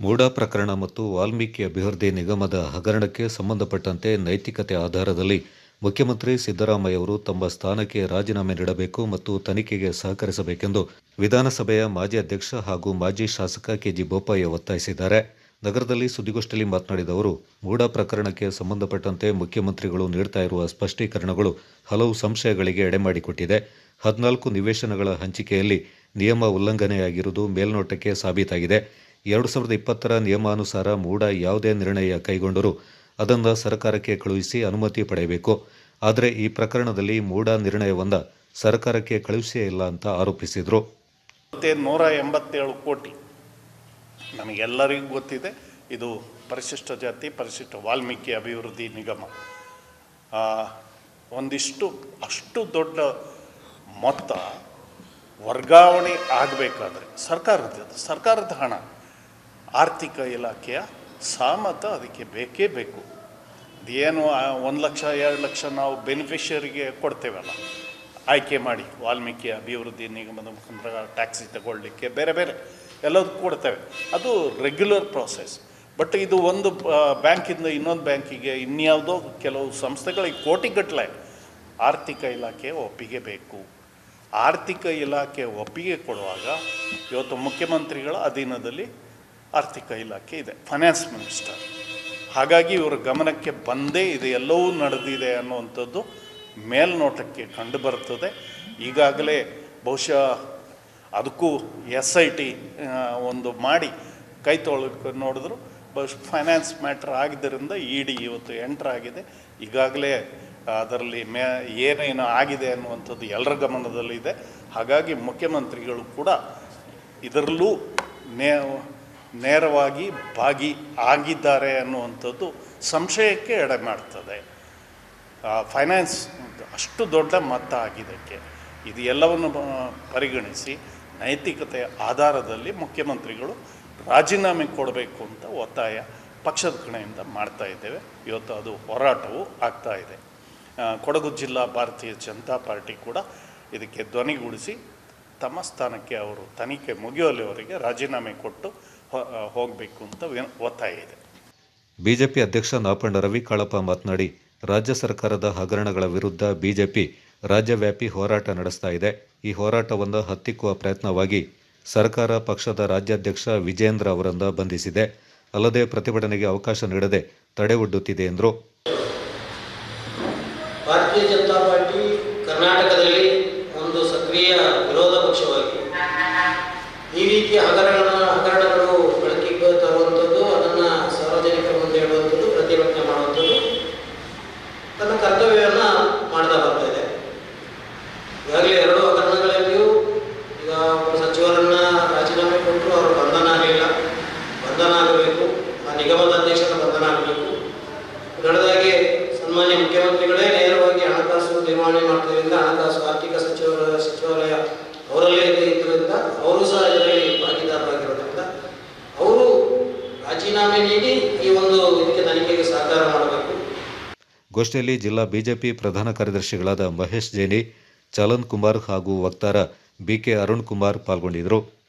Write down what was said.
ಮೂಡಾ ಪ್ರಕರಣ ಮತ್ತು ವಾಲ್ಮೀಕಿ ಅಭಿವೃದ್ಧಿ ನಿಗಮದ ಹಗರಣಕ್ಕೆ ಸಂಬಂಧಪಟ್ಟಂತೆ ನೈತಿಕತೆ ಆಧಾರದಲ್ಲಿ ಮುಖ್ಯಮಂತ್ರಿ ಸಿದ್ದರಾಮಯ್ಯ ಅವರು ತಮ್ಮ ಸ್ಥಾನಕ್ಕೆ ರಾಜೀನಾಮೆ ನೀಡಬೇಕು ಮತ್ತು ತನಿಖೆಗೆ ಸಹಕರಿಸಬೇಕೆಂದು ವಿಧಾನಸಭೆಯ ಮಾಜಿ ಅಧ್ಯಕ್ಷ ಹಾಗೂ ಮಾಜಿ ಶಾಸಕ ಕೆಜಿ ಬೋಪಯ್ಯ ಒತ್ತಾಯಿಸಿದ್ದಾರೆ. ನಗರದಲ್ಲಿ ಸುದ್ದಿಗೋಷ್ಠಿಯಲ್ಲಿ ಮಾತನಾಡಿದ ಅವರು, ಮೂಡಾ ಪ್ರಕರಣಕ್ಕೆ ಸಂಬಂಧಪಟ್ಟಂತೆ ಮುಖ್ಯಮಂತ್ರಿಗಳು ನೀಡ್ತಾ ಇರುವ ಸ್ಪಷ್ಟೀಕರಣಗಳು ಹಲವು ಸಂಶಯಗಳಿಗೆ ಎಡೆಮಾಡಿಕೊಟ್ಟಿದೆ. ಹದಿನಾಲ್ಕು ನಿವೇಶನಗಳ ಹಂಚಿಕೆಯಲ್ಲಿ ನಿಯಮ ಉಲ್ಲಂಘನೆಯಾಗಿರುವುದು ಮೇಲ್ನೋಟಕ್ಕೆ ಸಾಬೀತಾಗಿದೆ. ಎರಡು ಸಾವಿರದ ಇಪ್ಪತ್ತರ ನಿಯಮಾನುಸಾರ ಮೂಡ ಯಾವುದೇ ನಿರ್ಣಯ ಕೈಗೊಂಡರೂ ಅದನ್ನು ಸರ್ಕಾರಕ್ಕೆ ಕಳುಹಿಸಿ ಅನುಮತಿ ಪಡೆಯಬೇಕು. ಆದರೆ ಈ ಪ್ರಕರಣದಲ್ಲಿ ಮೂಡ ನಿರ್ಣಯವನ್ನು ಸರ್ಕಾರಕ್ಕೆ ಕಳುಹಿಸೇ ಇಲ್ಲ ಅಂತ ಆರೋಪಿಸಿದರು. ನೂರ ಎಂಬತ್ತೇಳು ಕೋಟಿ. ನಮಗೆಲ್ಲರಿಗೂ ಗೊತ್ತಿದೆ, ಇದು ಪರಿಶಿಷ್ಟ ಜಾತಿ, ಪರಿಶಿಷ್ಟ ವಾಲ್ಮೀಕಿ ಅಭಿವೃದ್ಧಿ ನಿಗಮ. ಒಂದಿಷ್ಟು, ಅಷ್ಟು ದೊಡ್ಡ ಮೊತ್ತ ವರ್ಗಾವಣೆ ಆಗಬೇಕಾದ್ರೆ ಸರ್ಕಾರದ ಸರ್ಕಾರದ ಹಣ. ಆರ್ಥಿಕ ಇಲಾಖೆಯ ಸಾಮತ ಅದಕ್ಕೆ ಬೇಕೇ ಬೇಕು. ಏನು ಒಂದು ಲಕ್ಷ, ಎರಡು ಲಕ್ಷ ನಾವು ಬೆನಿಫಿಷರಿಗೆ ಕೊಡ್ತೇವಲ್ಲ. ಆಯ್ಕೆ ಮಾಡಿ, ವಾಲ್ಮೀಕಿ ಅಭಿವೃದ್ಧಿ ನಿಗಮದ ಮುಖಾಂತರ ಟ್ಯಾಕ್ಸಿ ತಗೊಳ್ಳಿಕ್ಕೆ ಬೇರೆ ಬೇರೆ ಎಲ್ಲದಕ್ಕೂ ಕೊಡ್ತೇವೆ. ಅದು ರೆಗ್ಯುಲರ್ ಪ್ರಾಸೆಸ್ ಬಟ್ ಇದು ಒಂದು ಬ್ಯಾಂಕಿಂದ ಇನ್ನೊಂದು ಬ್ಯಾಂಕಿಗೆ ಇನ್ಯಾವುದೋ ಕೆಲವು ಸಂಸ್ಥೆಗಳಿಗೆ ಕೋಟಿಗಟ್ಟಲೆ ಆರ್ಥಿಕ ಇಲಾಖೆ ಒಪ್ಪಿಗೆ ಬೇಕು. ಆರ್ಥಿಕ ಇಲಾಖೆ ಒಪ್ಪಿಗೆ ಕೊಡುವಾಗ ಇವತ್ತು ಮುಖ್ಯಮಂತ್ರಿಗಳ ಅಧೀನದಲ್ಲಿ ಆರ್ಥಿಕ ಇಲಾಖೆ ಇದೆ ಫೈನಾನ್ಸ್ ಮಿನಿಸ್ಟರ್ ಹಾಗಾಗಿ ಇವರ ಗಮನಕ್ಕೆ ಬಂದೇ ಇದೆ ಎಲ್ಲವೂ ನಡೆದಿದೆ ಅನ್ನುವಂಥದ್ದು ಮೇಲ್ನೋಟಕ್ಕೆ ಕಂಡು ಬರ್ತದೆ ಈಗಾಗಲೇ ಬಹುಶಃ ಅದಕ್ಕೂ ಎಸ್ ಐ ಟಿ ಒಂದು ಮಾಡಿ ಕೈ ತೊಳಕ್ಕೆ ನೋಡಿದ್ರು. ಬಹುಶಃ ಫೈನಾನ್ಸ್ ಮ್ಯಾಟ್ರ್ ಆಗಿದ್ದರಿಂದ ಇ ಡಿ ಇವತ್ತು ಎಂಟ್ರ್ ಆಗಿದೆ. ಈಗಾಗಲೇ ಅದರಲ್ಲಿ ಮೇ, ಏನೇನು ಆಗಿದೆ ಅನ್ನುವಂಥದ್ದು ಎಲ್ಲರ ಗಮನದಲ್ಲಿದೆ. ಹಾಗಾಗಿ ಮುಖ್ಯಮಂತ್ರಿಗಳು ಕೂಡ ಇದರಲ್ಲೂ ನೇ ನೇರವಾಗಿ ಭಾಗಿ ಆಗಿದ್ದಾರೆ ಅನ್ನುವಂಥದ್ದು ಸಂಶಯಕ್ಕೆ ಎಡೆ ಮಾಡ್ತದೆ. ಫೈನಾನ್ಸ್ ಅಷ್ಟು ದೊಡ್ಡ ಮತ ಆಗಿದ್ದಕ್ಕೆ. ಇದು ಎಲ್ಲವನ್ನು ಪರಿಗಣಿಸಿ ನೈತಿಕತೆಯ ಆಧಾರದಲ್ಲಿ ಮುಖ್ಯಮಂತ್ರಿಗಳು ರಾಜೀನಾಮೆ ಕೊಡಬೇಕು ಅಂತ ಒತ್ತಾಯ ಪಕ್ಷದ ಕಡೆಯಿಂದ ಮಾಡ್ತಾ ಇದ್ದೇವೆ. ಇವತ್ತು ಅದು ಹೋರಾಟವೂ ಆಗ್ತಾ ಇದೆ. ಕೊಡಗು ಜಿಲ್ಲಾ ಭಾರತೀಯ ಜನತಾ ಪಾರ್ಟಿ ಕೂಡ ಇದಕ್ಕೆ ಧ್ವನಿಗೂಡಿಸಿ ತಮ್ಮ ಸ್ಥಾನಕ್ಕೆ ಅವರು ತನಿಖೆ ಮುಗಿಯುವಲ್ಲಿವರೆಗೆ ರಾಜೀನಾಮೆ ಕೊಟ್ಟು ಹೋಗಬೇಕು ಅಂತ ಒತ್ತಾಯ ಇದೆ. ಬಿಜೆಪಿ ಅಧ್ಯಕ್ಷ ನಾಪಂಡ ರವಿ ಕಾಳಪ್ಪ ಮಾತನಾಡಿ ರಾಜ್ಯ ಸರ್ಕಾರದ ಹಗರಣಗಳ ವಿರುದ್ಧ ಬಿಜೆಪಿ ರಾಜ್ಯವ್ಯಾಪಿ ಹೋರಾಟ ನಡೆಸ್ತಾ ಇದೆ. ಈ ಹೋರಾಟವನ್ನು ಹತ್ತಿಕ್ಕುವ ಪ್ರಯತ್ನವಾಗಿ ಸರ್ಕಾರ ಪಕ್ಷದ ರಾಜ್ಯಾಧ್ಯಕ್ಷ ವಿಜೇಂದ್ರ ಅವರನ್ನು ಬಂಧಿಸಿದೆ. ಅಲ್ಲದೆ ಪ್ರತಿಭಟನೆಗೆ ಅವಕಾಶ ನೀಡದೆ ತಡೆ ಒಡ್ಡುತ್ತಿದೆ ಎಂದರು. ಭಾರತೀಯ ಜನತಾ ಪಾರ್ಟಿ ಕರ್ನಾಟಕದಲ್ಲಿ ಸಕ್ರಿಯ ವಿರೋಧ ಪಕ್ಷವಾಗಿ ಈ ರೀತಿಯ ಹಗರಣ ಹಗರಣಗಳು ಬೆಳಕಿಗೆ ತರುವಂಥದ್ದು ಅದನ್ನು ಸಾರ್ವಜನಿಕರ ಮುಂದೆ ಹೇಳುವಂಥದ್ದು, ಪ್ರತಿಭಟನೆ ಮಾಡುವಂಥದ್ದು ತನ್ನ ಕರ್ತವ್ಯವನ್ನು ಮಾಡ್ತಾ ಬರ್ತಾ ಇದೆ. ಈಗಾಗಲೇ ಎರಡು ಹಗರಣಗಳಲ್ಲಿಯೂ ಈಗ ಸಚಿವರನ್ನ ರಾಜೀನಾಮೆ ಕೊಟ್ಟರು, ಅವರು ಬಂಧನ ಆಗಲಿಲ್ಲ. ಬಂಧನ ಆಗಬೇಕು, ಆ ನಿಗಮದ ಅಧ್ಯಕ್ಷರ ಬಂಧನ ಆಗಬೇಕು. ನಡೆದಾಗೆ ಸನ್ಮಾನ್ಯ ಮುಖ್ಯಮಂತ್ರಿಗಳೇ ನೇರವಾಗಿ ಹಣಕಾಸು ನಿರ್ವಹಣೆ ಮಾಡ್ತಿದ್ದರಿಂದ ಹಣಕಾಸು ಆರ್ಥಿಕ ಸಚಿವರ ಸಚಿವಾಲಯ ಅವರಲ್ಲೇ ಇದೆ ಇದರಿಂದ ಅವರು ಸಹ ಇದರಲ್ಲಿ ಭಾಗಿದಾರರಾಗಿರೋದ್ರಿಂದ ಅವರು ರಾಜೀನಾಮೆ ನೀಡಿ ಈ ಒಂದು ಇದಕ್ಕೆ ತನಿಖೆಗೆ ಸಹಕಾರ ಮಾಡಬೇಕು. ಗೋಷ್ಠಿಯಲ್ಲಿ ಜಿಲ್ಲಾ ಬಿಜೆಪಿ ಪ್ರಧಾನ ಕಾರ್ಯದರ್ಶಿಗಳಾದ ಮಹೇಶ್ ಜೈನಿ, ಚಲನ್ ಕುಮಾರ್ ಹಾಗೂ ವಕ್ತಾರ ಬಿಕೆ ಅರುಣ್ ಕುಮಾರ್ ಪಾಲ್ಗೊಂಡಿದ್ದರು.